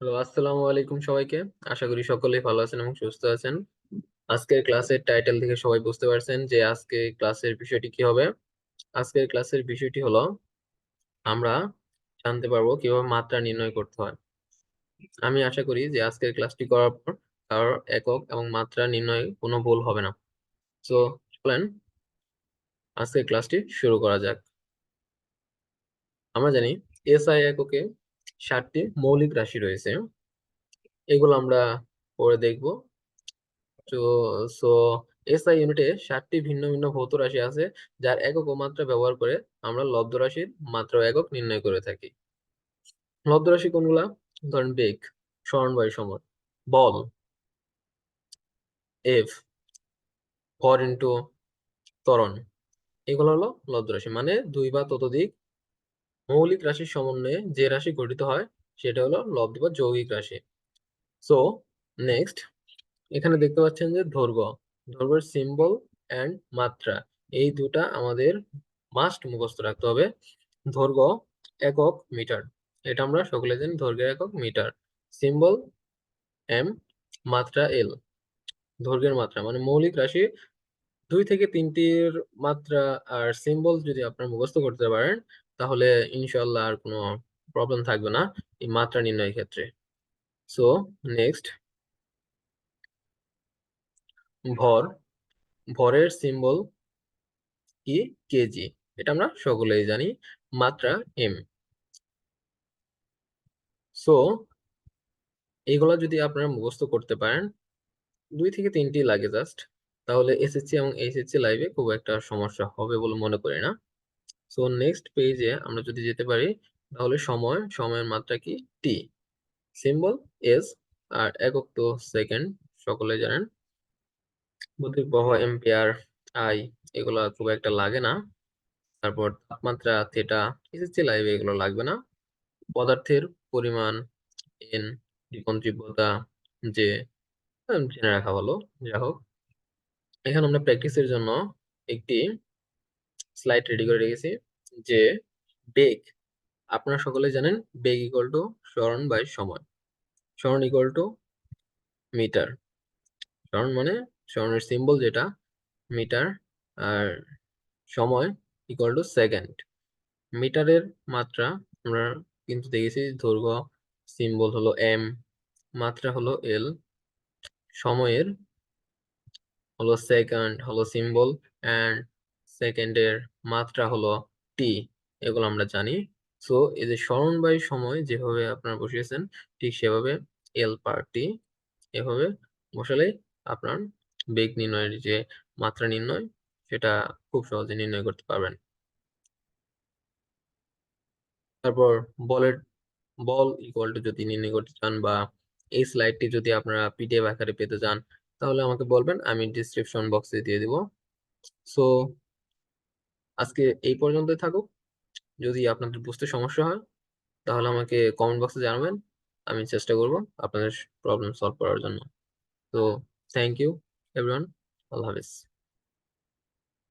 Hello আসসালামু আলাইকুম সবাইকে। আশা করি সকলেই ভালো আছেন এবং সুস্থ আছেন। আজকের ক্লাসের টাইটেল থেকে সবাই বুঝতে পারছেন যে আজকে ক্লাসের বিষয়টি কি হবে। আজকের ক্লাসের বিষয়টি হলো, আমরা জানতে পারব কীভাবে মাত্রা নির্ণয় করতে হয়। আমি আশা করি যে আজকের ক্লাসটি করার পর কারোর একক এবং মাত্রা নির্ণয় কোনো ভুল হবে না। তো চলেন আজকের ক্লাসটি শুরু করা যাক। আমরা জানি এসআই এককে ষাটটি মৌলিক রাশি রয়েছে। এগুলো আমরা পরে দেখব। তো সো এসআই ইউনিটে ষাটটি ভিন্ন ভিন্ন ভৌত রাশি আছে, যার একক ও মাত্রা ব্যবহার করে আমরা লব্ধ রাশির মাত্রা একক নির্ণয় করে থাকি। লব্ধ রাশি কোনগুলা? ধরেন বেগ স্মরণ বায়ু সময় বল এফ ভর ইন্টু ত্বরণ, এগুলো হলো লব্ধ রাশি। মানে দুই বা ততোধিক মৌলিক রাশির সমন্বয়ে যে রাশি গঠিত হয়, সেটা হলো লব্ধ বা যৌগিক রাশি। সো নেক্সট এখানে দেখতে পাচ্ছেন যে দৈর্ঘ্য দৈর্ঘ্যের সিম্বল অ্যান্ড মাত্রা, এই দুটা আমাদের মাস্ট মুখস্থ রাখতে হবে। দৈর্ঘ্য একক মিটার, এটা আমরা সকলে জানি দৈর্ঘ্যের একক মিটার। সিম্বল এম মাত্রা এল দৈর্ঘ্যের মাত্রা মানে মৌলিক রাশি দুই থেকে তিনটির মাত্রা আর সিম্বল যদি আপনার মুখস্থ করতে পারেন তাহলে ইনশাল্লাহ আর কোনো প্রবলেম থাকবে না এই মাত্রা নির্ণয়ের ক্ষেত্রে। সো নেক্সট ভর। ভরের সিম্বল কি? কেজি এটা আমরা সকলেই জানি। মাত্রা এম সো এইগুলা যদি আপনারা মুখস্থ করতে পারেন, দুই থেকে তিনটি লাগে জাস্ট তাহলে এসএসসি এবং এইচএসসি লাইভে খুব একটা সমস্যা হবে বলে মনে করি না। সো নেক্সট পেজে আমরা যদি যেতে পারি, তাহলে সময়, সময়ের মাত্রা কি? টি সিম্বল এস আর একক তো সেকেন্ড সকলে জানেন। বুদ্ধির প্রবাহ এম্পিয়ার আই এগুলো খুব একটা লাগে না। তারপর তাপমাত্রা থেটা এসএসসি লাইভে এগুলো লাগবে না। পদার্থের পরিমাণ এন জীবন তীব্রতা যে জেনে রাখা ভালো। যা হোক, এখানে আমরা প্র্যাকটিসের জন্য একটি স্লাইড রেডি করে রেখেছি। যে বেগ, আপনারা সকলে জানেন বেগ ইকুয়াল টু স্মরণ বাই সময় স্মরণ ইকুয়াল টু মিটার স্মরণ মানে স্মরণের সিম্বল যেটা মিটার আর সময় ইকুয়াল টু সেকেন্ড মিটারের মাত্রা আমরা কিন্তু দেখেছি, দৈর্ঘ্য সিম্বল হলো এম মাত্রা হলো এল সময়ের হলো সেকেন্ড হলো সিম্বল অ্যান্ড সেকেন্ডের মাত্রা হলো টি এগুলো আমরা জানি। সো, এই যে স্মরণ বাই সময় যেভাবে আপনারা বসিয়েছেন, ঠিক সেভাবে এল পার টি এভাবে বসালে আপনার বেগ নির্ণয়ের যে মাত্রা নির্ণয়, সেটা খুব সহজে নির্ণয় করতে পারবেন। তারপর বলের, বল ইকুয়াল টু যদি নির্ণয় করতে চান বা এই স্লাইডটি যদি আপনারা পিডিএফ আকারে পেতে চান, তাহলে আমাকে বলবেন, আমি ডিসক্রিপশন বক্সে দিয়ে দিব। সো আজকে এই পর্যন্তই থাকুক। যদি আপনাদের বুঝতে সমস্যা হয়, তাহলে আমাকে কমেন্ট বক্সে জানাবেন। আমি চেষ্টা করব আপনাদের প্রবলেম সলভ করার জন্য। তো থ্যাংক ইউ এভরিওয়ান আল্লাহ হাফিজ।